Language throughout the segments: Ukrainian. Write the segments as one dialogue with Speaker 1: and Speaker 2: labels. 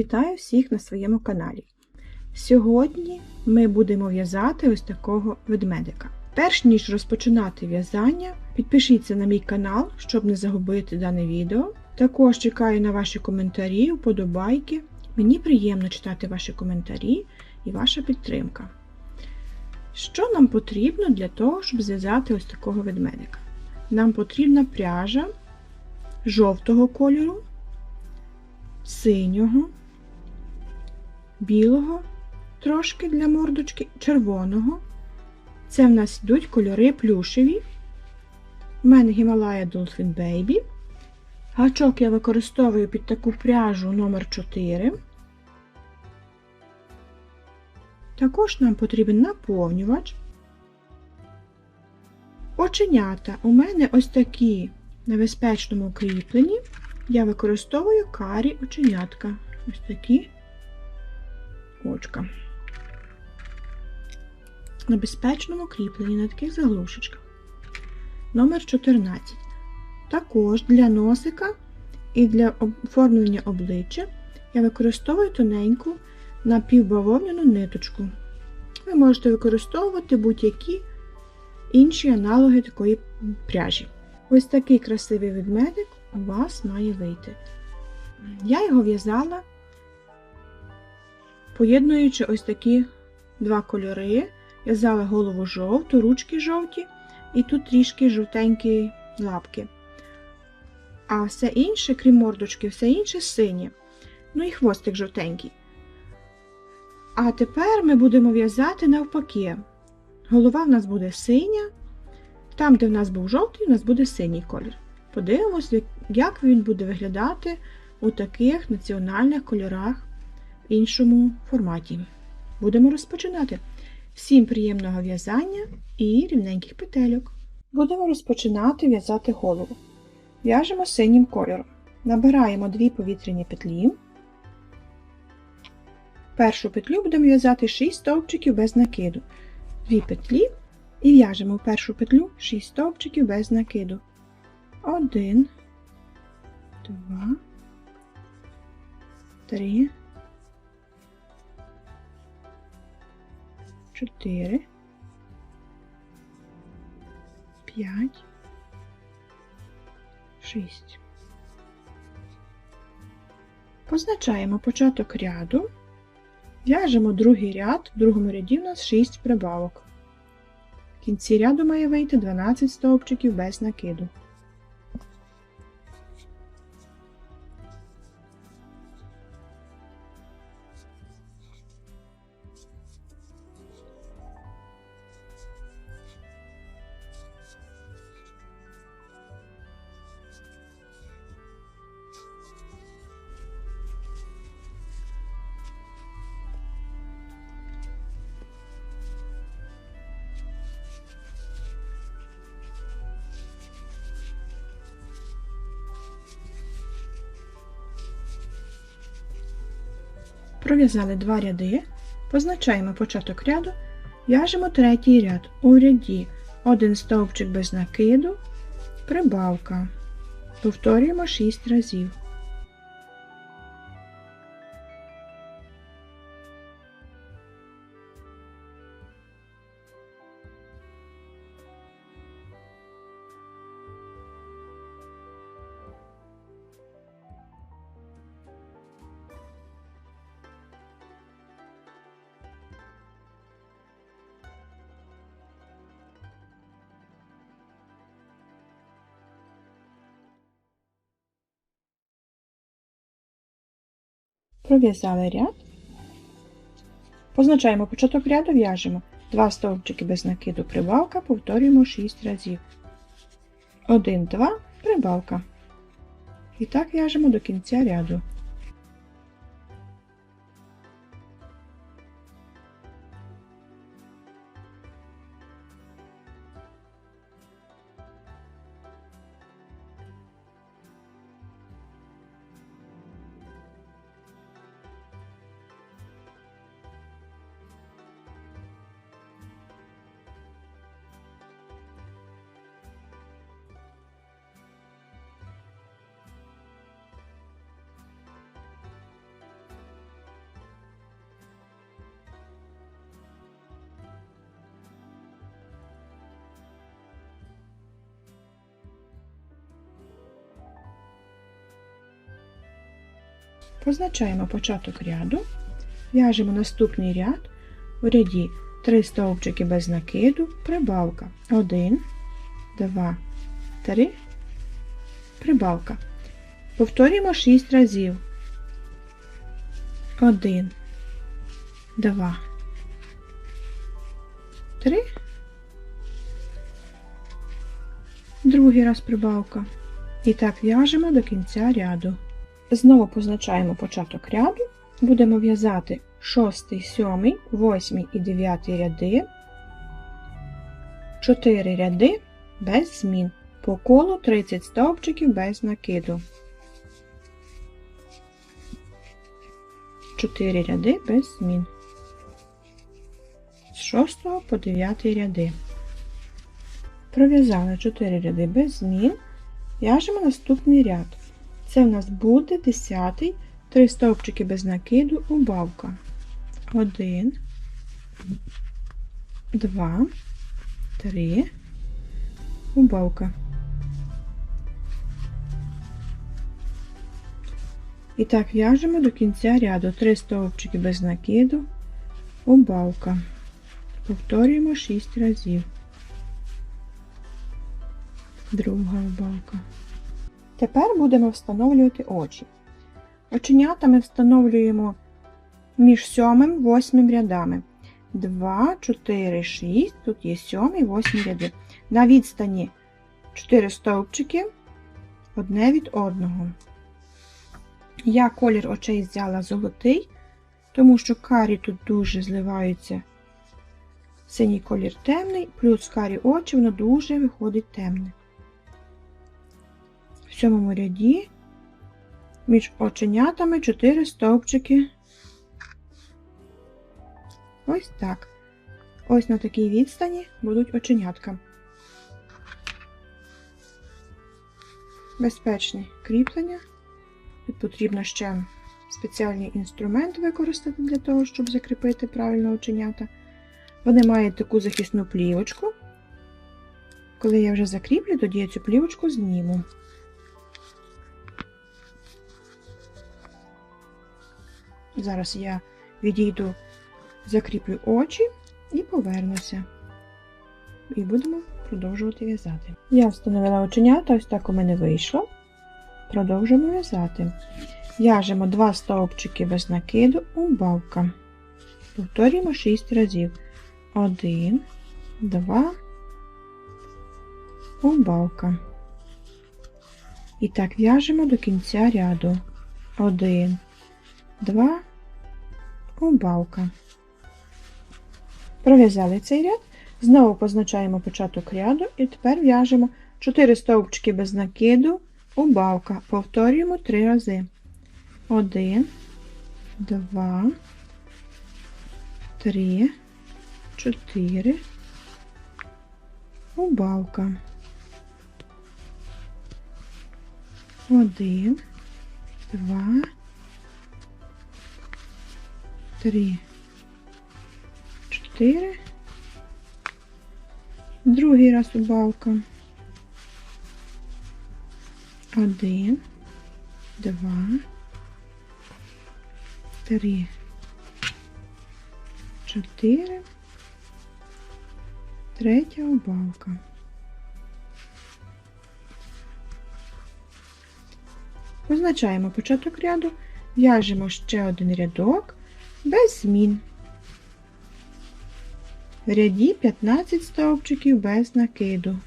Speaker 1: Вітаю всіх на своєму каналі. Сьогодні ми будемо в'язати ось такого ведмедика. Перш ніж розпочинати в'язання, підпишіться на мій канал, щоб не загубити дане відео. Також чекаю на ваші коментарі, вподобайки. Мені приємно читати ваші коментарі і ваша підтримка. Що нам потрібно для того, щоб зв'язати ось такого ведмедика? Нам потрібна пряжа жовтого кольору, синього, білого, трошки для мордочки, червоного. Це в нас йдуть кольори плюшеві. У мене Himalaya Dolphin Baby. Гачок я використовую під таку пряжу номер 4 Також нам потрібен наповнювач. Оченята у мене ось такі на безпечному кріпленні. Я використовую карі оченятка. Ось такі очка. На безпечному кріпленні на таких заглушечках. Номер 14. Також для носика і для оформлення обличчя я використовую тоненьку напівбавовняну ниточку. Ви можете використовувати будь-які інші аналоги такої пряжі. Ось такий красивий ведмедик у вас має вийти. Я його в'язала, поєднуючи ось такі два кольори. В'язала голову жовту, ручки жовті, і тут трішки жовтенькі лапки. А все інше, крім мордочки, все інше синє. Ну і хвостик жовтенький. А тепер ми будемо в'язати навпаки. Голова в нас буде синя, там, де в нас був жовтий, у нас буде синій колір. Подивимось, як він буде виглядати у таких національних кольорах іншому форматі. Будемо розпочинати. Всім приємного в'язання і рівненьких петельок. Будемо розпочинати в'язати голову. В'яжемо синім кольором. Набираємо дві повітряні петлі. Першу петлю будемо в'язати 6 стовпчиків без накиду. Дві петлі і в'яжемо в першу петлю 6 стовпчиків без накиду. 1, 2, 3, 4, 5, 6. Позначаємо початок ряду. В'яжемо другий ряд, в другому ряді у нас 6 прибавок. В кінці ряду має вийти 12 стовпчиків без накиду. Пров'язали два ряди, позначаємо початок ряду, в'яжемо третій ряд. У ряді один стовпчик без накиду, прибавка. Повторюємо 6 разів. Пров'язали ряд. Позначаємо початок ряду, в'яжемо 2 стовпчики без накиду прибавка, повторюємо 6 разів. 1, 2, прибавка. І так в'яжемо до кінця ряду. Позначаємо початок ряду, в'яжемо наступний ряд у ряді 3 стовпчики без накиду, прибавка 1, 2, 3, прибавка. Повторюємо 6 разів. 1, 2, 3. Другий раз прибавка. І так в'яжемо до кінця ряду. Знову позначаємо початок ряду. Будемо в'язати 6, 7, 8 і 9 ряди, 4 ряди без змін. По колу 30 стовпчиків без накиду. 4 ряди без змін. З 6 по 9 ряди. Пров'язали 4 ряди без змін. В'яжемо наступний ряд. Це в нас буде 10, 3 стовпчики без накиду, убавка. 1, 2, 3, убавка. І так в'яжемо до кінця ряду 3 стовпчики без накиду, убавка. Повторюємо 6 разів. Друга убавка. Тепер будемо встановлювати очі. Оченята ми встановлюємо між сьомим і восьмим рядами. 2, 4, 6, тут є сьомий, восьмий ряди. На відстані 4 стовпчики одне від одного. Я колір очей взяла золотий, тому що карі тут дуже зливаються. Синій колір темний, плюс карі очі, воно дуже виходить темне. Сьомому ряді між оченятами 4 стовпчики. Ось так. Ось на такій відстані будуть оченятка. Безпечне кріплення. Тут потрібно ще спеціальний інструмент використати для того, щоб закріпити правильно оченята. Вони мають таку захисну плівочку. Коли я вже закріплю, тоді я цю плівочку зніму. Зараз я відійду, закріплю очі і повернуся. І будемо продовжувати в'язати. Я встановила оченята, ось так у мене вийшло. Продовжуємо в'язати. В'яжемо 2 стовпчики без накиду, убавка. Повторюємо 6 разів. 1, 2, убавка. І так в'яжемо до кінця ряду. 1, 2, убавка. Пров'язали цей ряд, знову позначаємо початок ряду і тепер в'яжемо 4 стовпчики без накиду, убавка. Повторюємо 3 рази. 1, 2, 3, 4, убавка. 1, 2, три, чотири. Другий раз убавка. Один, два, три, чотири. Третя убавка. Позначаємо початок ряду, в'яжемо ще один рядок без змін. В ряді 15 стовпчиків без накиду.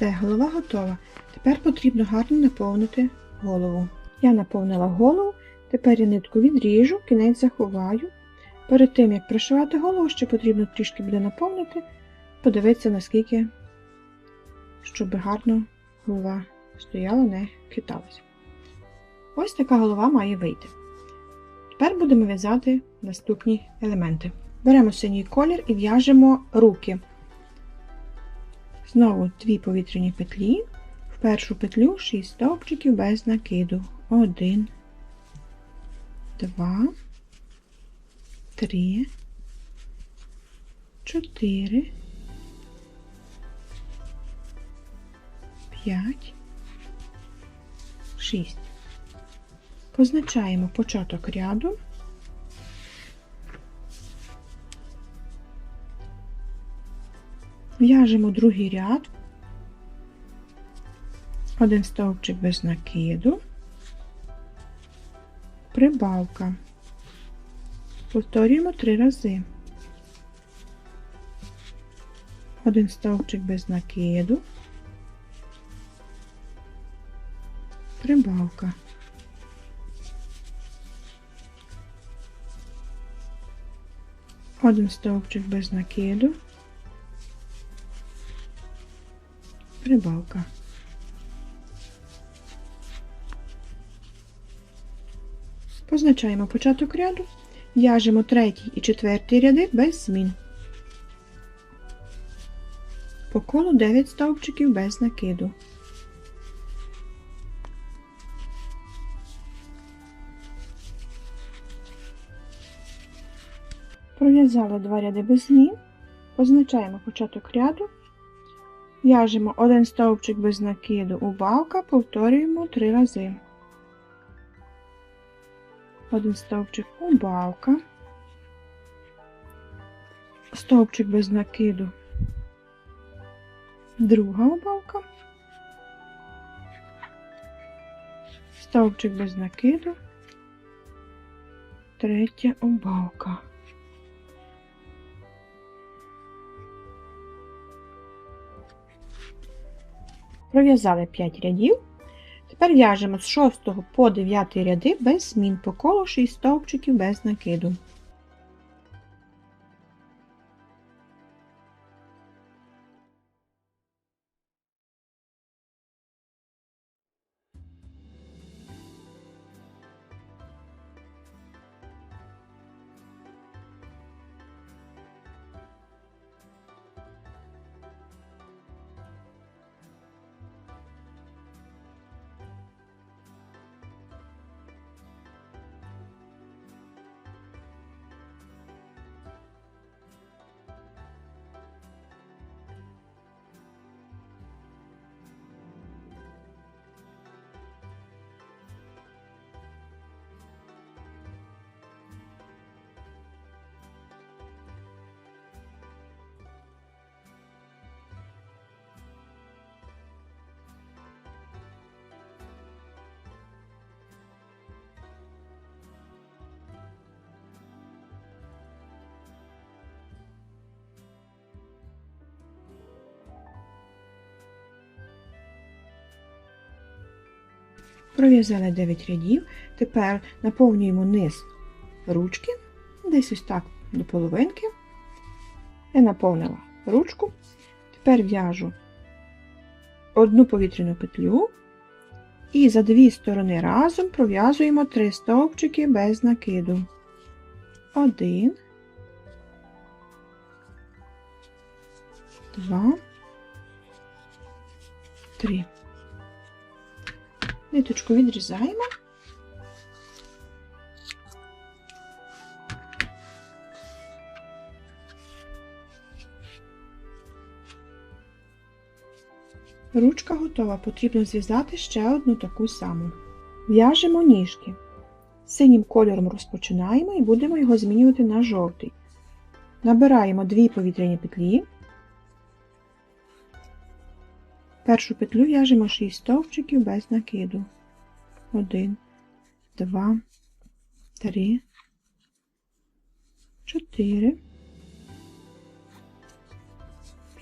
Speaker 1: Все, голова готова. Тепер потрібно гарно наповнити голову. Я наповнила голову, тепер я нитку відріжу, кінець заховаю. Перед тим, як пришивати голову, ще потрібно трішки буде наповнити, подивитися, наскільки, щоб гарно голова стояла, не хиталася. Ось така голова має вийти. Тепер будемо в'язати наступні елементи. Беремо синій колір і в'яжемо руки. Знову дві повітряні петлі. В першу петлю 6 стовпчиків без накиду. 1, 2, 3, 4, 5, 6. Позначаємо початок ряду. В'яжемо другий ряд, один стовпчик без накиду, прибавка. Повторюємо три рази. Один стовпчик без накиду, прибавка. Один стовпчик без накиду, прибавка. Позначаємо початок ряду, в'яжемо третій і четвертий ряди без змін. По колу 9 стовпчиків без накиду. Пров'язали два ряди без змін, позначаємо початок ряду, в'яжемо один стовпчик без накиду убавка, повторюємо три рази. Один стовпчик убавка, стовпчик без накиду, друга убавка, стовпчик без накиду, третя убавка. Пров'язали 5 рядів. Тепер в'яжемо з 6 по 9 ряди без змін по колу 6 стовпчиків без накиду. Пров'язали 9 рядів. Тепер наповнюємо низ ручки, десь ось так до половинки. Я наповнила ручку. Тепер в'яжу одну повітряну петлю і за дві сторони разом пров'язуємо 3 стовпчики без накиду. Один, два, три. Ниточку відрізаємо. Ручка готова, потрібно зв'язати ще одну таку саму. В'яжемо ніжки. Синім кольором розпочинаємо і будемо його змінювати на жовтий. Набираємо дві повітряні петлі. Першу петлю в'яжемо 6 стовпчиків без накиду. 1, 2, 3, 4,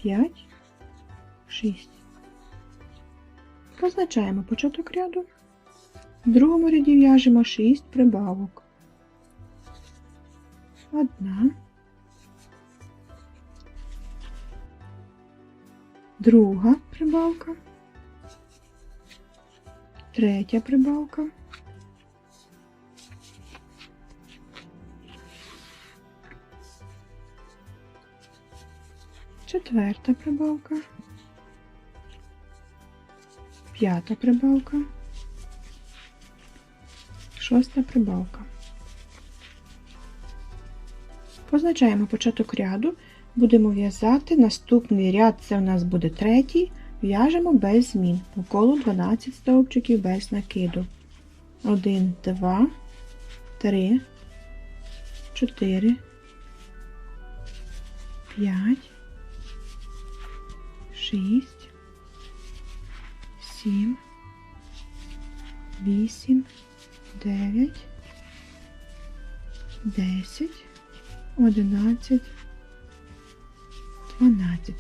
Speaker 1: 5, 6. Позначаємо початок ряду. В другому ряді в'яжемо 6 прибавок. Одна. друга прибавка, третя прибавка. Четверта прибавка, п'ята прибавка, шоста прибавка. Позначаємо початок ряду Будемо в'язати наступний ряд, це у нас буде третій. В'яжемо без змін. По колу 12 стовпчиків без накиду. 1, 2, 3, 4, 5, 6, 7, 8, 9, 10, 11, 12.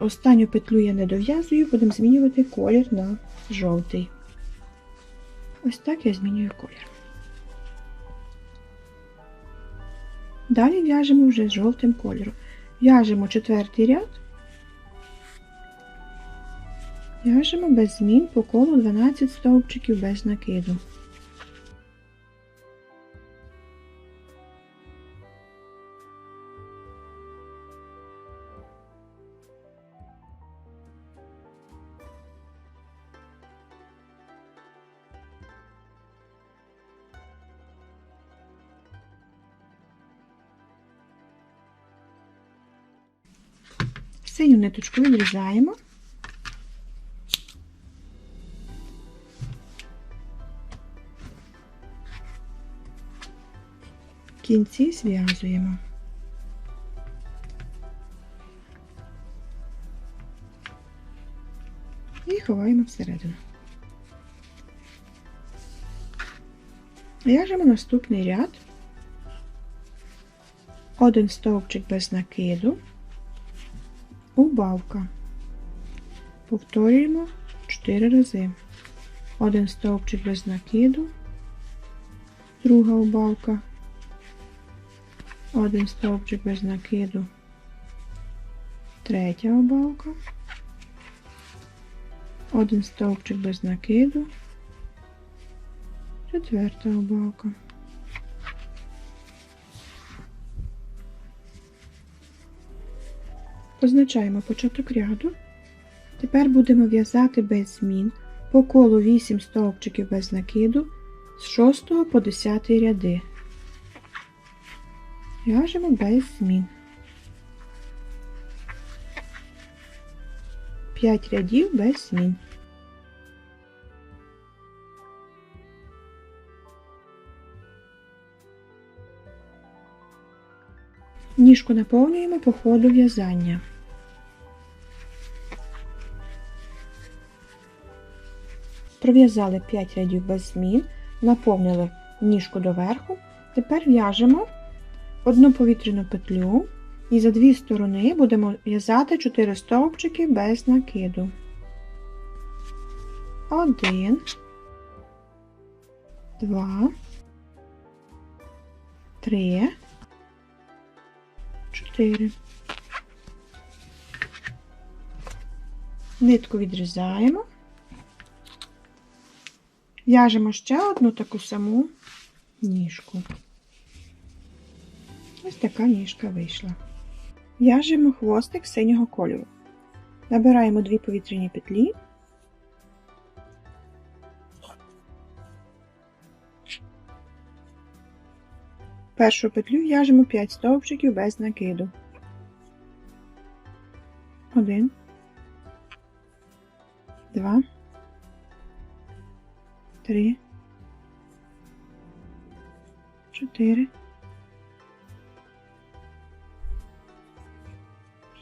Speaker 1: Останню петлю я не дов'язую, будемо змінювати колір на жовтий. Ось так я змінюю колір. Далі в'яжемо вже з жовтим кольором. В'яжемо четвертий ряд, в'яжемо без змін по колу 12 стовпчиків без накиду. Ниточку відрізаємо. Кінці зв'язуємо. І ховаємо всередину. В'яжемо наступний ряд. Один стовпчик без накиду убавка. Повторюємо 4 рази. Один стовпчик без накиду, друга убавка, один стовпчик без накиду, третя убавка, один стовпчик без накиду, четверта убавка. Позначаємо початок ряду. Тепер будемо в'язати без змін по колу 8 стовпчиків без накиду з 6 по 10 ряди. В'яжемо без змін. 5 рядів без змін. Ніжку наповнюємо по ходу в'язання. Пров'язали 5 рядів без змін, наповнили ніжку доверху. Тепер в'яжемо одну повітряну петлю і за дві сторони будемо в'язати 4 стовпчики без накиду. Один, два, три, чотири. Нитку відрізаємо. В'яжемо ще одну таку саму ніжку. Ось така ніжка вийшла. В'яжемо хвостик синього кольору. Набираємо дві повітряні петлі. Першу петлю в'яжемо 5 стовпчиків без накиду. Один, два, три, чотири,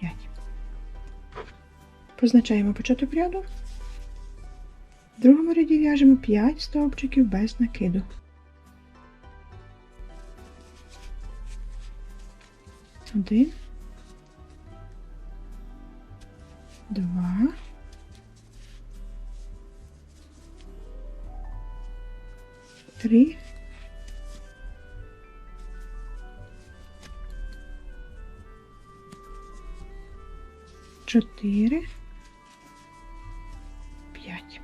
Speaker 1: п'ять. Позначаємо початок ряду. В другому ряді в'яжемо 5 стовпчиків без накиду. Один, два, три, чотири, п'ять.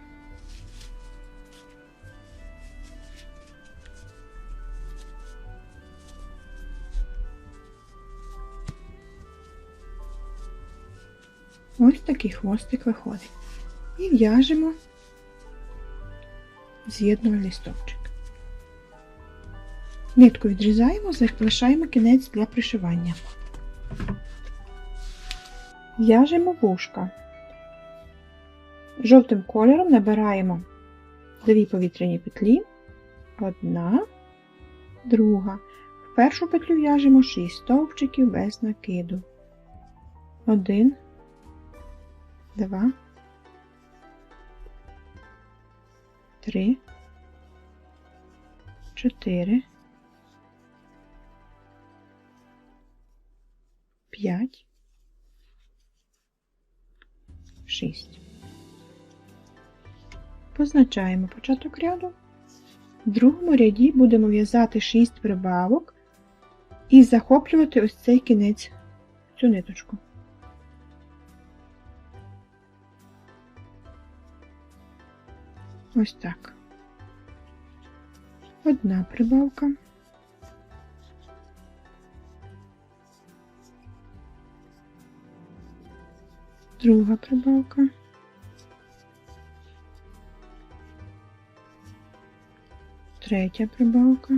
Speaker 1: Ось такий хвостик виходить. І в'яжемо з'єднувальний стовпчик. Нитку відрізаємо, залишаємо кінець для пришивання. В'яжемо вушка. Жовтим кольором набираємо дві повітряні петлі, одна, друга. В першу петлю в'яжемо 6 стовпчиків без накиду. Один, два, три, чотири, п'ять, шість. Позначаємо початок ряду. В другому ряді будемо в'язати 6 прибавок і захоплювати ось цей кінець, цю ниточку. Ось так. Одна прибавка. Друга прибавка. Третя прибавка.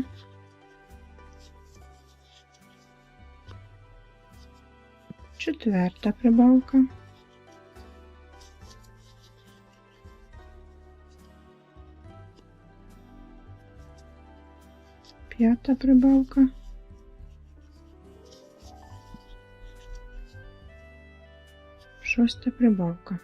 Speaker 1: Четверта прибавка. П'ята прибавка. Шоста прибавка.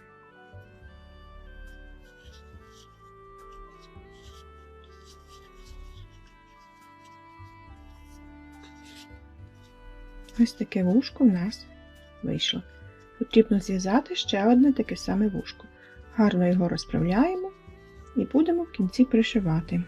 Speaker 1: Ось таке вушко в нас вийшло. Потрібно зв'язати ще одне таке саме вушко. Гарно його розправляємо і будемо в кінці пришивати.